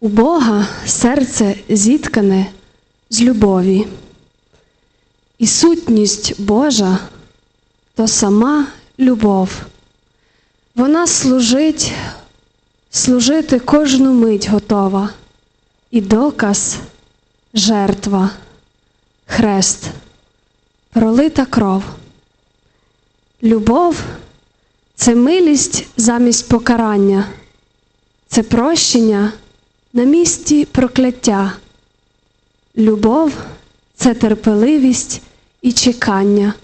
У Бога серце зіткане з любові, і сутність Божа то сама любов. Вона служить, служити кожну мить готова, і доказ жертва, хрест, пролита кров. Любов це милість замість покарання, це прощення на місці прокляття. Любов це терпеливість і чекання,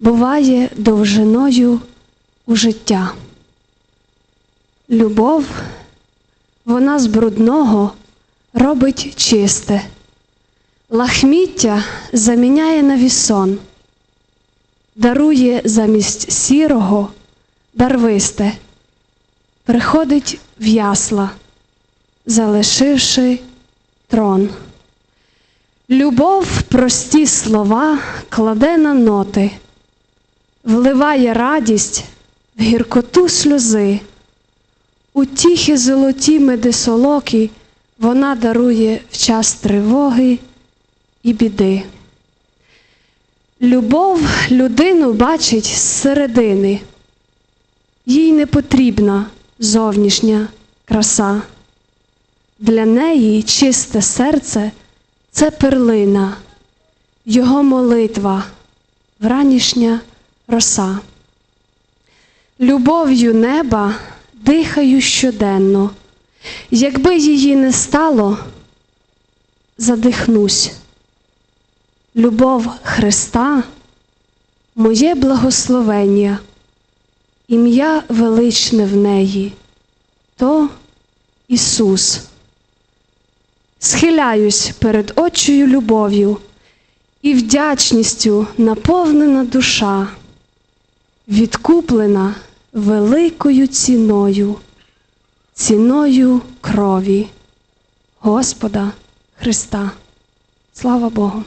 буває довжиною у життя. Любов, вона з брудного робить чисте, лахміття заміняє на вісон, дарує замість сірого барвисте, приходить в ясла, залишивши трон. Любов прості слова кладе на ноти, вливає радість в гіркоту сльози, утіхи золоті медисолокі вона дарує в час тривоги і біди. Любов людину бачить зсередини, їй не потрібна зовнішня краса. Для неї чисте серце це перлина, його молитва, вранішня роса. Любов'ю неба дихаю щоденно, якби її не стало, задихнусь. Любов Христа, моє благословення, ім'я величне в неї, то Ісус. Схиляюсь перед Отчою любов'ю і вдячністю наповнена душа, відкуплена великою ціною, ціною крові Господа Христа. Слава Богу!